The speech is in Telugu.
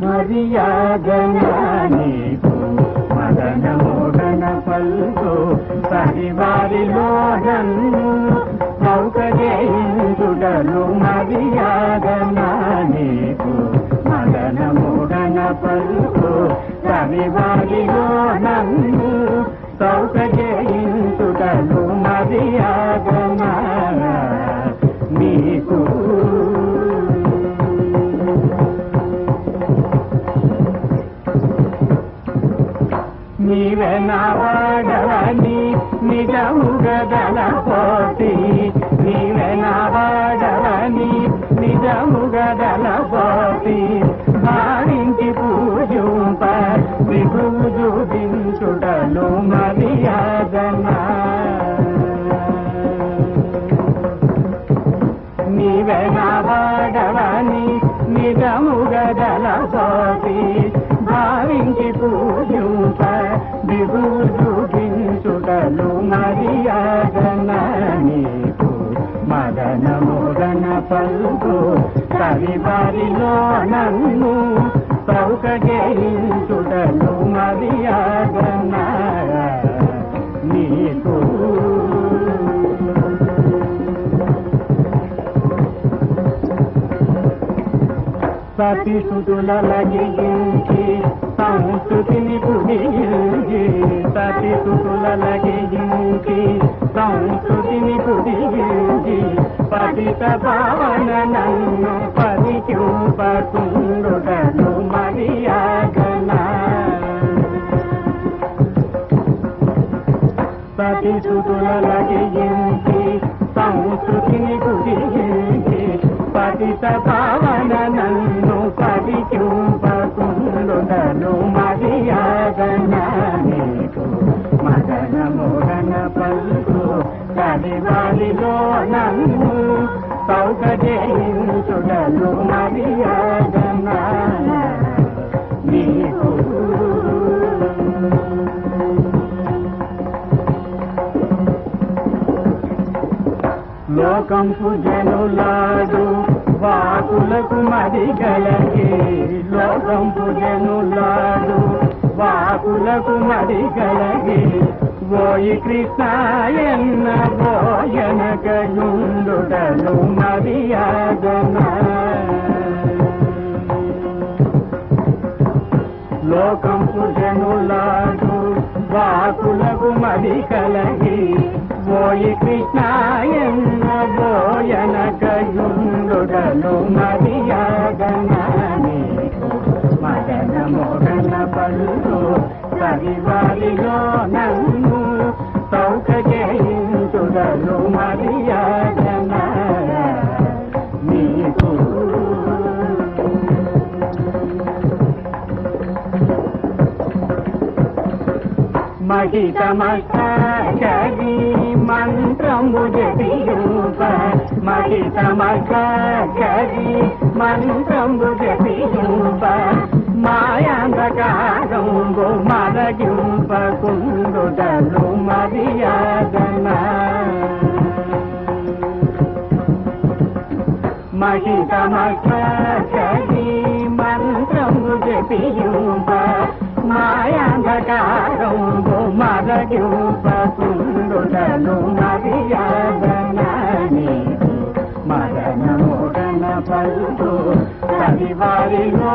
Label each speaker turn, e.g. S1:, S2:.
S1: మర్యాదనా నీకు మదన మోహన పల్కు పరివారిలో నన్ను సౌకర్యించుటలు మర్యాదనా నీకు మదన మోహన పల్కు పరివారిలో నీవే నా వాడవని నిజము గదల పోతి నీవే నా వాడవని నిజము గదల పోతి భావించి పూజుంప దిగువు చూపించుటలు మర్యాదనా. నీవే నా వాడవని నిజము గదల భావించి పూజింప దిగు చూపించుటలు మర్యాదన నీకు మదన మోదన పలుకు కవివారిలో నన్ను సౌకర్యించుటలు మర్యాదన నీకు సతిసుతుల లగించి సంస్కృతిని పుడిగించి సతిసుతుల లగించి సంస్కృతిని పుడిగించి పతిత భావన నన్ను పరిచూపకుండుటను మర్యాదనా. సతిసుతుల లగించి సంస్కృతిని పుడిగించి పతిత భావన నన్ను పరిచూపకుండుటను మర్యాదన. నీకు పలుకు కవివారిలో నన్ను సౌకర్యించుటను మర్యాదన? నీకు లోకంపు జనులాడు వాకులకు మరి గలకి లోకంపు జనులాడు వాకులకు మరి గలగి ఓయి కృష్ణాయన్న బోయన కయుండుటను మర్యాదనా లోకంపు జనులాడు వాకులకు మరి కలగి ఓయి కృష్ణాయన్న బోయన కయుండుడను మదన మోహన పళ్ళు పరివారిలో నన్ను సౌకర్యించుడను మర్యాదన నీకు మహితమీ మంత్రము జపియూప మహితమీ మంత్రము జపియూప మాయాంధకారంబు మరగింప మహితమీ మంత్రము జపియూప మాయాంధకారంబు మరగింప కుండుటలు మర్యాదనా నీకు మదన మోదన పలుకు కవివారిలో